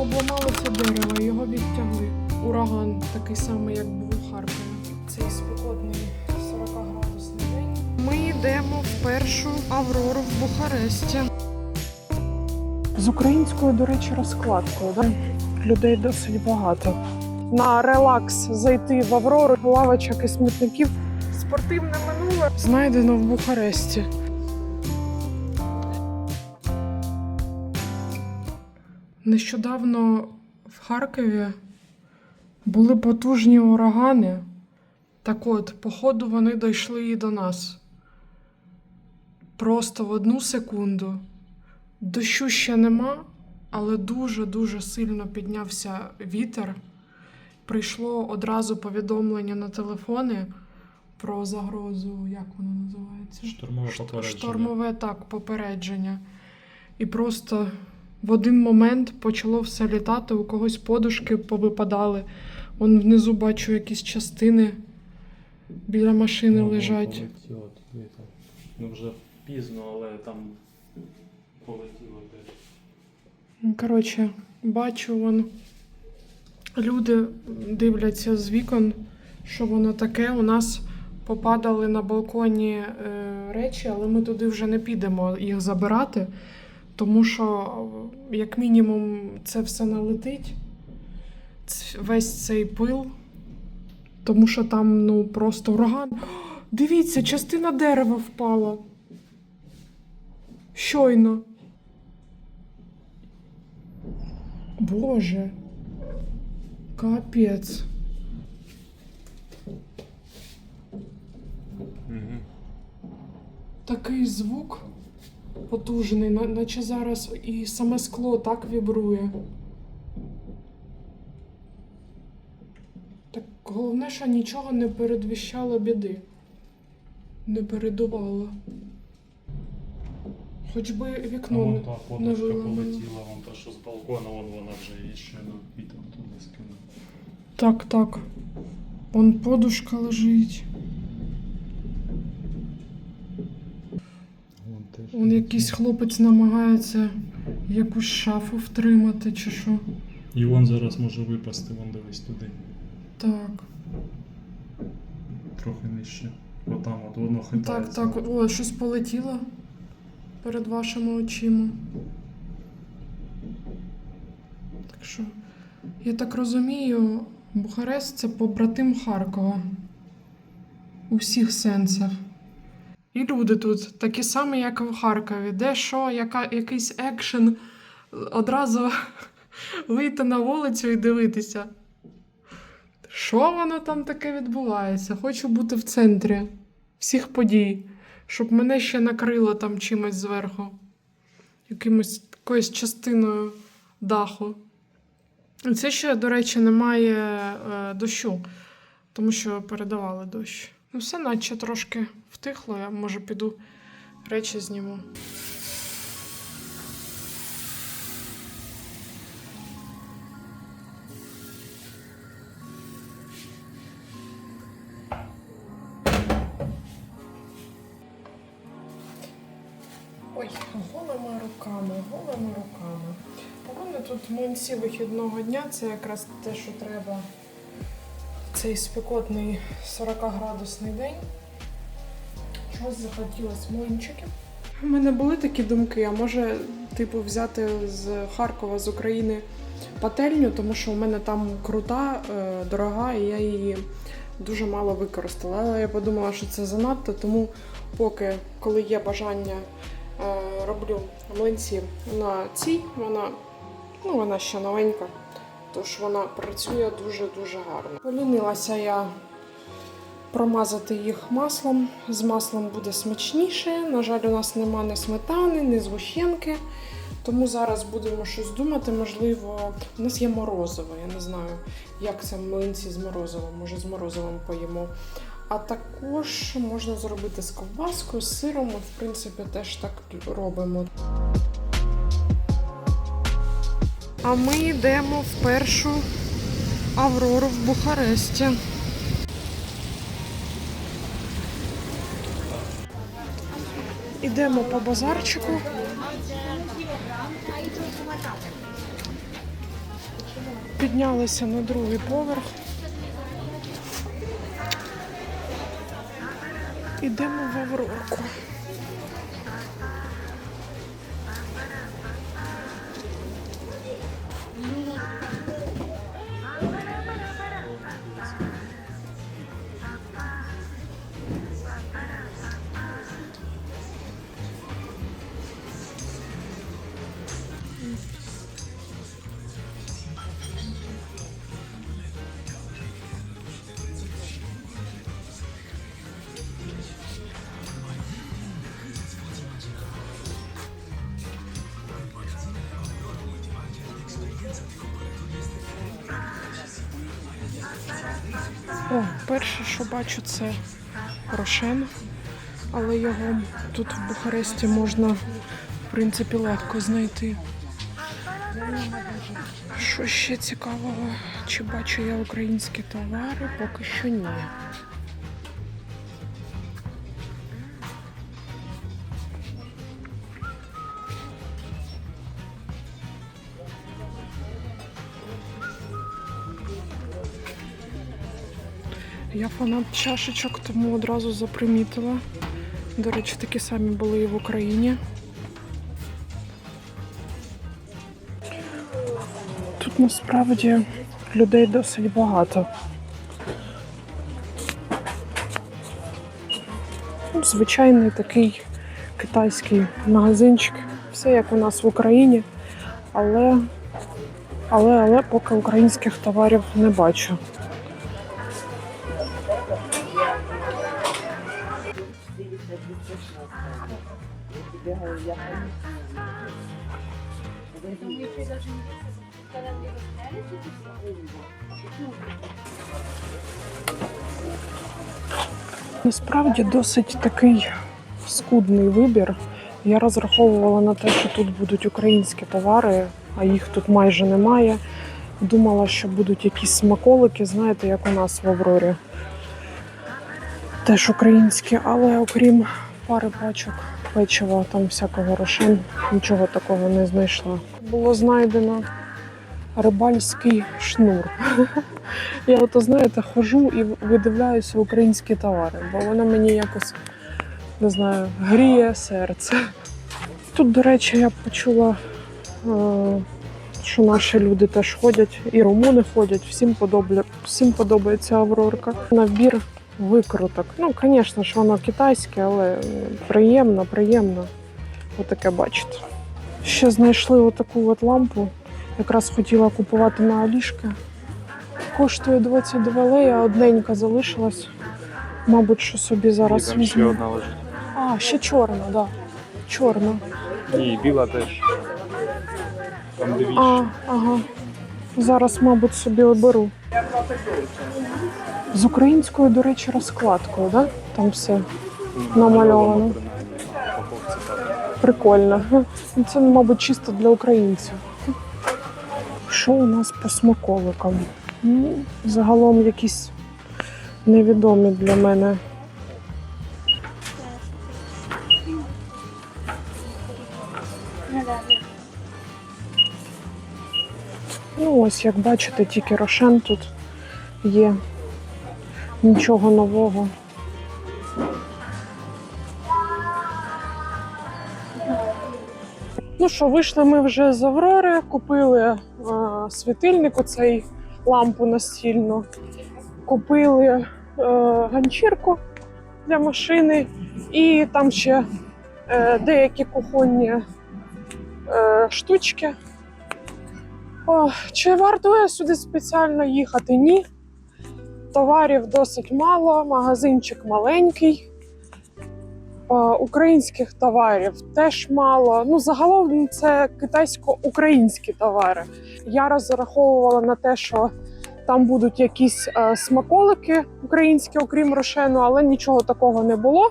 обламалося дерево, його відтягли. Ураган такий самий, як був у Харкові. Цей спекотний 40-градусний день. Ми йдемо в першу аврору в Бухаресті. З українською, до речі, розкладкою. Да? Людей досить багато. На релакс зайти в Аврору, лавочок і смітників. Спортивне минуле знайдено в Бухаресті. Нещодавно в Харкові були потужні урагани. Так от, походу, вони дійшли і до нас. Просто в одну секунду. Дощу ще нема, але дуже-дуже сильно піднявся вітер. Прийшло одразу повідомлення на телефони про загрозу, як воно називається? Штурмове Шт- попередження. Штормове так, попередження. І просто в один момент почало все літати, у когось подушки повипадали. Вон внизу бачу якісь частини біля машини Ну, лежать. полетіло туди, там. Ну вже пізно, але там полетіло десь. Ну, Коротше, бачу, вон люди дивляться з вікон, що воно таке. У нас попадали на балконі е, речі, але ми туди вже не підемо їх забирати, тому що, як мінімум, це все налетить, весь цей пил, тому що там ну, просто ураган. О, Дивіться, частина дерева впала. Щойно. Боже. Капець. Угу. Такий звук потужний, наче зараз і саме скло так вібрує. Так головне, що нічого не передвіщало біди. Не передувало. Хоч би А вікно вон та подушка полетіла, вон та, що з балкона, вон вона вже її ще на вітер туди скинула. Так, так. Вон подушка лежить. Вон якийсь хлопець намагається якусь шафу втримати чи що. І вон зараз може випасти, вон дивись туди. Так, Трохи нижче. Отам от воно так, так. О, щось полетіло перед вашими очима. Так що, я так розумію, Бухарест це побратим Харкова. У всіх сенсах. І люди тут такі самі, як в Харкові. Де що, яка, якийсь екшен. Одразу вийти на вулицю і дивитися. Що воно там таке відбувається? Хочу бути в центрі всіх подій, щоб мене ще накрило там чимось зверху, якимось якоюсь частиною даху. Це ще, до речі, немає е, дощу, тому що передавали дощ. Ну, все наче трошки втихло, я може піду речі зніму. Ой, голими руками, голими руками. У мене тут млинці вихідного дня, це якраз те, що треба. Цей спекотний 40-градусний день. Щось захотілося млинчиків. У мене були такі думки, а може, типу, взяти з Харкова, з України пательню, тому що у мене там крута, е, дорога, і я її дуже мало використала. Але я подумала, що це занадто, тому поки, коли є бажання е, роблю млинці на цій. Вона, ну, вона ще новенька, тож вона працює дуже-дуже гарно. Полінилася я промазати їх маслом. З маслом буде смачніше. На жаль, у нас нема ні сметани, ні згущенки. Тому зараз будемо щось думати. Можливо, у нас є морозиво. Я не знаю, як це млинці з морозивом. Може, з морозивом поїмо. А також можна зробити з ковбаскою, з сиром. Ми, в принципі, теж так робимо. А ми йдемо в першу Аврору в Бухаресті. Ідемо по базарчику. піднялися на другий поверх. Ідемо в Аврорку. Що бачу, це Рошен, але його тут в Бухаресті можна, в принципі, легко знайти. Що ще цікавого? Чи бачу я українські товари? Поки що ні. Я фанат чашечок, тому одразу запримітила. До речі, такі самі були і в Україні. Тут насправді людей досить багато. Ну, Звичайний такий китайський магазинчик. Все як у нас в Україні, але, але, але поки українських товарів не бачу. Насправді досить такий скудний вибір. Я розраховувала на те, що тут будуть українські товари, а їх тут майже немає. Думала, що будуть якісь смаколики, знаєте, як у нас в Аврорі. Теж українські, але окрім пари пачок печива, там всякого рошен, нічого такого не знайшла. Було знайдено рибальський шнур. Я ото, знаєте, хожу і видивляюся українські товари, бо воно мені якось не знаю, гріє серце. Тут, до речі, я почула, е, що наші люди теж ходять, і румуни ходять, всім, подобля, всім подобається Аврорка. Набір викруток. Ну, звісно ж, воно китайське, але приємно, приємно. Отаке бачите. Ще знайшли отаку от лампу. Якраз хотіла купувати на Алішки. Коштує 22 леї, а одненька залишилась. Мабуть, що собі зараз там ще одна лежить. А, ще чорна, так. Да. Чорна. Ні, біла теж. Там дві. А, ага. Зараз, мабуть, собі оберу. З українською, до речі, розкладкою, да? Там все намальовано. Прикольно. Це, мабуть, чисто для українців. Що у нас по смаколикам? Ну, загалом якісь невідомі для мене. Ну, ось, як бачите, тільки рошен тут є. Нічого нового. Ну що, вийшли ми вже з Аврори, купили е, світильник, оцей лампу настільну, купили е, ганчірку для машини і там ще е, деякі кухонні е, штучки. О, чи варто сюди спеціально їхати? Ні. Товарів досить мало, магазинчик маленький. Е, Українських товарів теж мало. Ну, загалом це китайсько-українські товари. Я розраховувала на те, що там будуть якісь е, смаколики українські, окрім рошену, але нічого такого не було.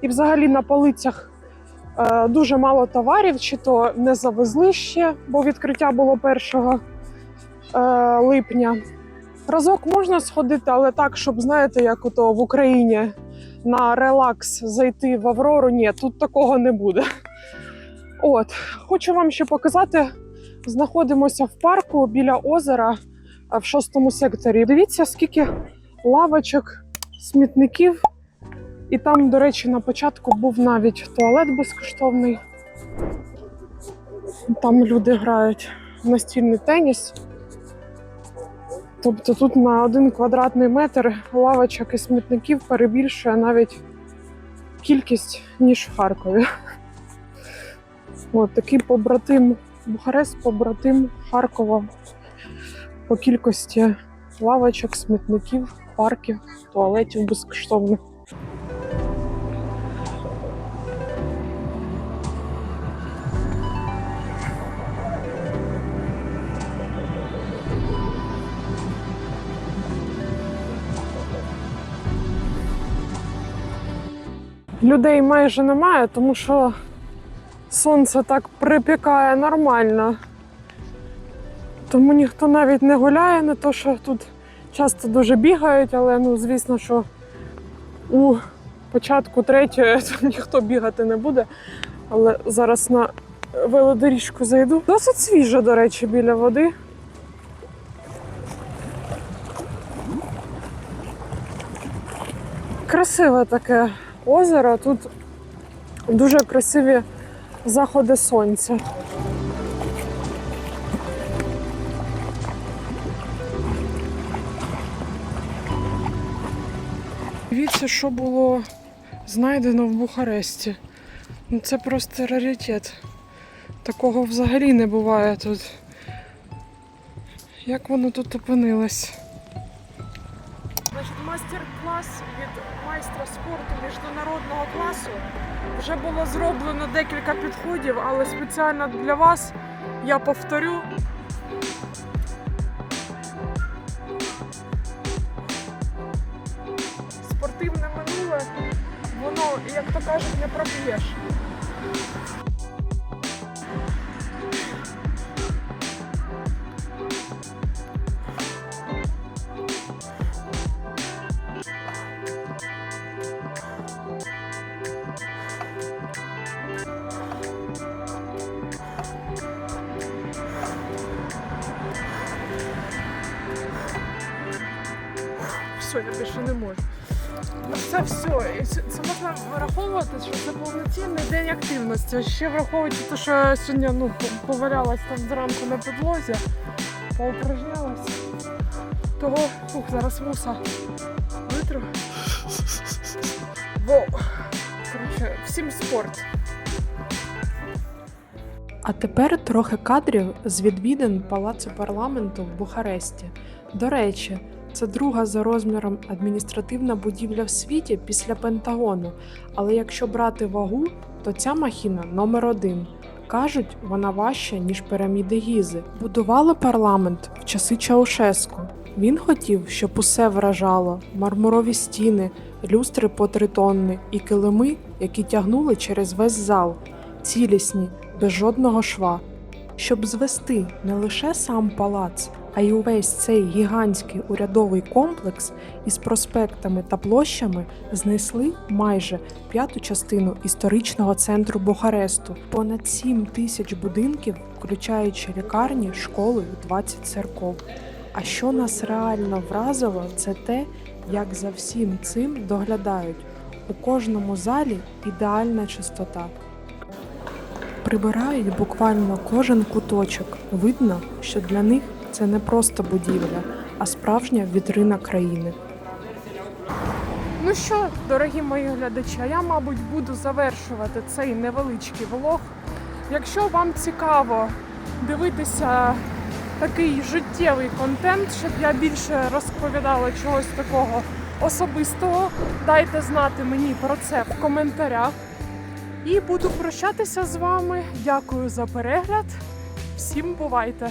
І взагалі на полицях е, дуже мало товарів, чи то не завезли ще, бо відкриття було 1 е, липня. Разок можна сходити, але так, щоб знаєте, як ото в Україні на релакс зайти в Аврору. Ні, тут такого не буде. От, хочу вам ще показати. Знаходимося в парку біля озера. в шостому секторі. Дивіться, скільки лавочок, смітників. І там, до речі, на початку був навіть туалет безкоштовний. Там люди грають настільний теніс. Тобто тут на один квадратний метр лавочок і смітників перебільшує навіть кількість, ніж в Харкові. От такий побратим Бухарест, побратим Харкова по кількості лавочок, смітників, парків, туалетів безкоштовних. Людей майже немає, тому що сонце так припікає нормально. Тому ніхто навіть не гуляє, не то що тут часто дуже бігають, але ну, звісно, що у початку третьої ніхто бігати не буде. Але зараз на велодоріжку зайду. Досить свіжо, до речі, біля води. Красиве таке озеро. Тут дуже красиві заходи сонця. Дивіться, що було знайдено в Бухаресті. Ну, це просто раритет. Такого взагалі не буває тут. Як воно тут опинилось? Мастер-клас від майстра спорту міжнародного класу. Вже було зроблено декілька підходів, але спеціально для вас я повторю. Спортивне минуле, воно, як то кажуть, не проб'єш. Все, я більше не можу. Це все. І Це це можна враховувати, що це повноцінний день активності. Ще враховуючи те, що я сьогодні ну, повалялась там зранку на підлозі, поупражнялась. Того, фух, зараз вуса витру. Воу. Коротше, всім спорт. А тепер трохи кадрів з відвідин Палацу парламенту в Бухаресті. До речі, це друга за розміром адміністративна будівля в світі після Пентагону. Але якщо брати вагу, то ця махіна номер один. Кажуть, вона важча, ніж піраміди Гізи. Будували парламент в часи Чаушеску. Він хотів, щоб усе вражало: мармурові стіни, люстри по три тонни і килими, які тягнули через весь зал, цілісні, без жодного шва. Щоб звести не лише сам палац, а й увесь цей гігантський урядовий комплекс із проспектами та площами знесли майже п'яту частину історичного центру Бухаресту, понад 7 тисяч будинків, включаючи лікарні, школи і 20 церков. А що нас реально вразило, це те, як за всім цим доглядають. У кожному залі ідеальна чистота. Прибирають буквально кожен куточок. Видно, що для них це не просто будівля, а справжня вітрина країни. Ну що, дорогі мої глядачі, я, мабуть, буду завершувати цей невеличкий влог. Якщо вам цікаво дивитися такий життєвий контент, щоб я більше розповідала чогось такого особистого, дайте знати мені про це в коментарях. І буду прощатися з вами. Дякую за перегляд. Всім бувайте!